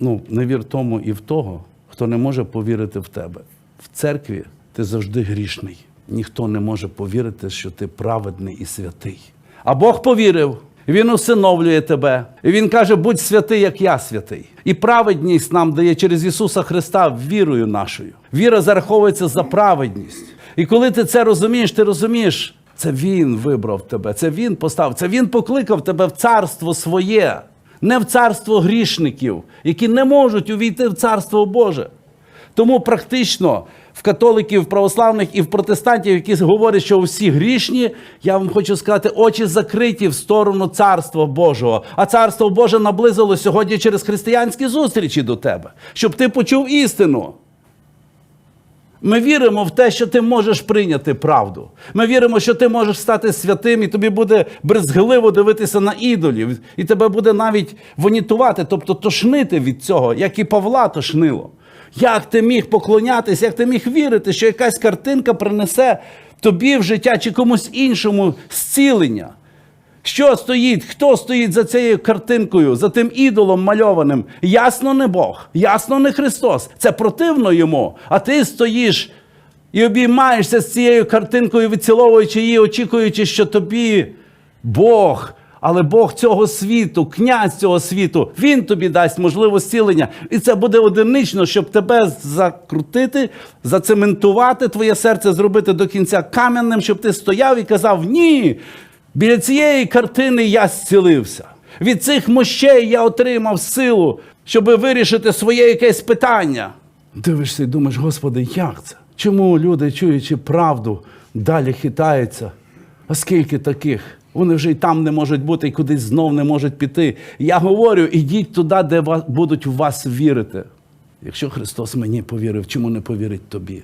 ну, не вір тому і в того, хто не може повірити в тебе. В церкві ти завжди грішний. Ніхто не може повірити, що ти праведний і святий. А Бог повірив. Він усиновлює тебе. І Він каже: будь святий, як я святий. І праведність нам дає через Ісуса Христа вірою нашою. Віра зараховується за праведність. І коли ти це розумієш, ти розумієш, це Він вибрав тебе, це Він поставив, це Він покликав тебе в царство своє, не в царство грішників, які не можуть увійти в царство Боже. Тому практично в католиків, в православних і в протестантів, які говорять, що всі грішні, я вам хочу сказати, очі закриті в сторону царства Божого. А царство Боже наблизило сьогодні через християнські зустрічі до тебе, щоб ти почув істину. Ми віримо в те, що ти можеш прийняти правду. Ми віримо, що ти можеш стати святим, і тобі буде брезгливо дивитися на ідолів, і тебе буде навіть вонітувати, тобто тошнити від цього, як і Павла тошнило. Як ти міг поклонятися, як ти міг вірити, що якась картинка принесе тобі в життя чи комусь іншому зцілення? Що стоїть? Хто стоїть за цією картинкою, за тим ідолом мальованим? Ясно, не Бог, ясно, не Христос. Це противно йому. А ти стоїш і обіймаєшся з цією картинкою, відціловуючи її, очікуючи, що тобі Бог, але Бог цього світу, князь цього світу, він тобі дасть можливість зцілення. І це буде одинично, щоб тебе закрутити, зацементувати твоє серце, зробити до кінця кам'яним, щоб ти стояв і казав: Ні. Біля цієї картини я зцілився. Від цих мощей я отримав силу, щоб вирішити своє якесь питання. Дивишся і думаєш, Господи, як це? Чому люди, чуючи правду, далі хитаються? А скільки таких? Вони вже й там не можуть бути, і кудись знов не можуть піти. Я говорю, ідіть туди, де будуть в вас вірити. Якщо Христос мені повірив, чому не повірить тобі?